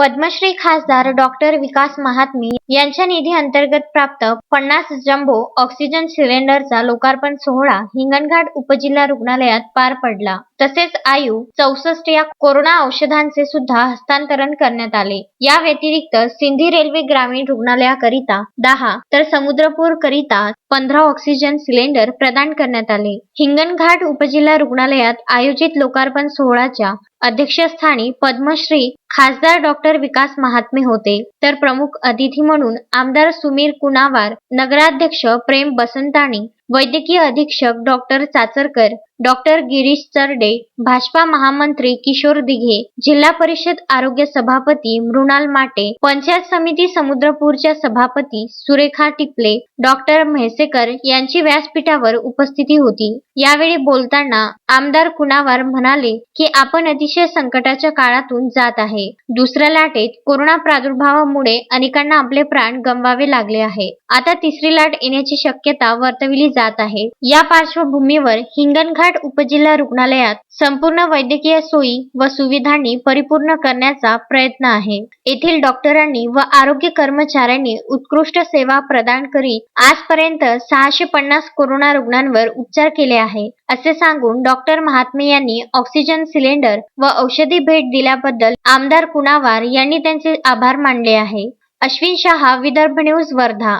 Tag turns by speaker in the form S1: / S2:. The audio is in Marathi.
S1: पद्मश्री खासदार डॉक्टर विकास महात्मे यांच्या निधी अंतर्गत प्राप्त पन्नास जम्बो ऑक्सिजन सिलेंडरचा लोकार्पण सोहळा हिंगणघाट उपजिल्हा रुग्णालयात पार पडला. तसेच आयु चौसष्ट या कोरोना औषधांचे सुद्धा हस्तांतरण करण्यात आले. या व्यतिरिक्त सिंधी रेल्वे ग्रामीण रुग्णालयाकरिता दहा तर समुद्रपूर करिता पंधरा ऑक्सिजन सिलेंडर प्रदान करण्यात आले. हिंगणघाट उपजिल्हा रुग्णालयात आयोजित लोकार्पण सोहळ्याच्या अध्यक्षस्थानी पद्मश्री खासदार डॉक्टर विकास महात्मे होते. तर प्रमुख अतिथी म्हणून आमदार सुमीर कुणावार नगराध्यक्ष प्रेम बसंताणी वैद्यकीय अधीक्षक डॉक्टर चाचरकर डॉक्टर गिरीश चरडे भाजपा महामंत्री किशोर दिघे जिल्हा परिषद आरोग्य सभापती मृणाल माटे पंचायत समिती समुद्रपूरच्या सभापती सुरेखा टिपले डॉक्टर म्हैसेकर यांची व्यासपीठावर उपस्थिती होती. यावेळी बोलताना आमदार कुणावार म्हणाले की आपण अतिशय संकटाच्या काळातून जात आहे. दुसऱ्या लाटेत कोरोना प्रादुर्भावामुळे अनेकांना आपले प्राण गमवावे लागले आहे. आता तिसरी लाट येण्याची शक्यता वर्तविली जात आहे. या पार्श्वभूमीवर हिंगणघाट उपजिल्हा रुग्णालयात संपूर्ण वैद्यकीय सोयी व सुविधांनी परिपूर्ण करण्याचा प्रयत्न आहे. येथील डॉक्टरांनी व आरोग्य कर्मचाऱ्यांनी उत्कृष्ट सेवा प्रदान करीत आजपर्यंत सहाशे पन्नास कोरोना रुग्णांवर उपचार केले आहे. असे सांगून डॉक्टर महात्मे यांनी ऑक्सिजन सिलेंडर व औषधी भेट दिल्याबद्दल आमदार कुणावार यांनी त्यांचे आभार मानले आहे. अश्विन शहा विदर्भ न्यूज वर्धा.